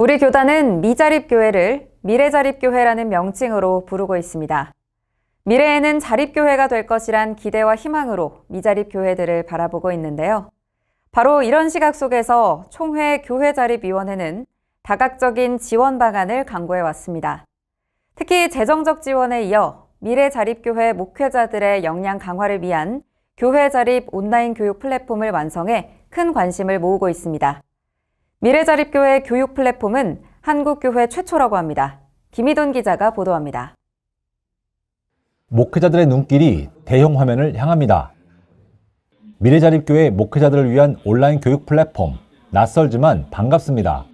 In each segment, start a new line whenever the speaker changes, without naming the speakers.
우리 교단은 미자립교회를 미래자립교회라는 명칭으로 부르고 있습니다. 미래에는 자립교회가 될 것이란 기대와 희망으로 미자립교회들을 바라보고 있는데요. 바로 이런 시각 속에서 총회 교회자립위원회는 다각적인 지원 방안을 강구해 왔습니다. 특히 재정적 지원에 이어 미래자립교회 목회자들의 역량 강화를 위한 교회자립 온라인 교육 플랫폼을 완성해 큰 관심을 모으고 있습니다. 미래자립교회 교육 플랫폼은 한국교회 최초라고 합니다. 김희돈 기자가 보도합니다.
목회자들의 눈길이 대형 화면을 향합니다. 미래자립교회 목회자들을 위한 온라인 교육 플랫폼, 낯설지만 반갑습니다.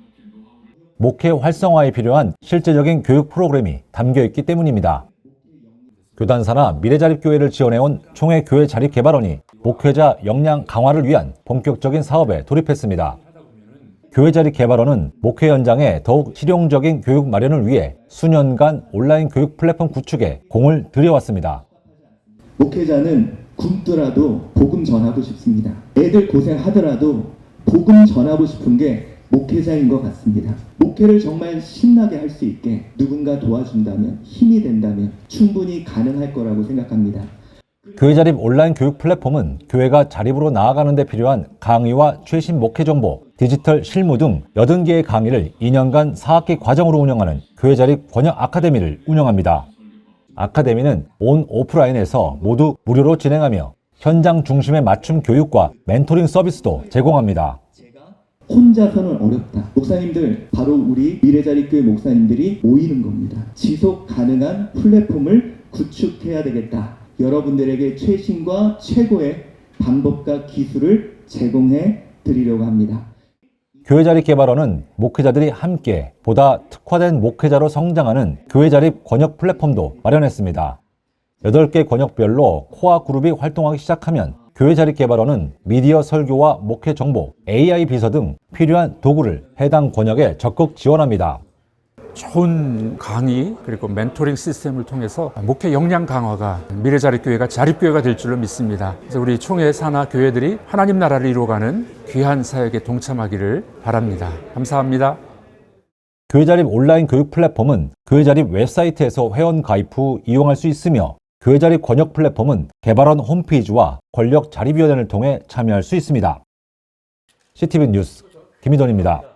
목회 활성화에 필요한 실제적인 교육 프로그램이 담겨 있기 때문입니다. 교단사나 미래자립교회를 지원해온 총회 교회 자립개발원이 목회자 역량 강화를 위한 본격적인 사업에 돌입했습니다. 교회자립개발원은 목회 현장에 더욱 실용적인 교육 마련을 위해 수년간 온라인 교육 플랫폼 구축에 공을 들여왔습니다.
목회자는 굶더라도 복음 전하고 싶습니다. 애들 고생하더라도 복음 전하고 싶은 게 목회자인 것 같습니다. 목회를 정말 신나게 할 수 있게 누군가 도와준다면 힘이 된다면 충분히 가능할 거라고 생각합니다.
교회 자립 온라인 교육 플랫폼은 교회가 자립으로 나아가는 데 필요한 강의와 최신 목회 정보, 디지털 실무 등 80개의 강의를 2년간 4학기 과정으로 운영하는 교회 자립 권역 아카데미를 운영합니다. 아카데미는 온 오프라인에서 모두 무료로 진행하며 현장 중심의 맞춤 교육과 멘토링 서비스도 제공합니다.
혼자서는 어렵다. 목사님들, 바로 우리 미래자립교회 목사님들이 모이는 겁니다. 지속 가능한 플랫폼을 구축해야 되겠다. 여러분들에게 최신과 최고의 방법과 기술을 제공해 드리려고 합니다.
교회 자립 개발원은 목회자들이 함께 보다 특화된 목회자로 성장하는 교회 자립 권역 플랫폼도 마련했습니다. 8개 권역별로 코어 그룹이 활동하기 시작하면 교회 자립 개발원은 미디어 설교와 목회 정보, AI 비서 등 필요한 도구를 해당 권역에 적극 지원합니다.
좋은 강의 그리고 멘토링 시스템을 통해서 목회 역량 강화가 미래 자립교회가 자립교회가 될 줄로 믿습니다. 그래서 우리 총회 산하 교회들이 하나님 나라를 이루어가는 귀한 사역에 동참하기를 바랍니다. 감사합니다.
교회 자립 온라인 교육 플랫폼은 교회 자립 웹사이트에서 회원 가입 후 이용할 수 있으며 교회 자립 권역 플랫폼은 개발원 홈페이지와 권력 자립위원회를 통해 참여할 수 있습니다. CTV 뉴스 김희돈입니다.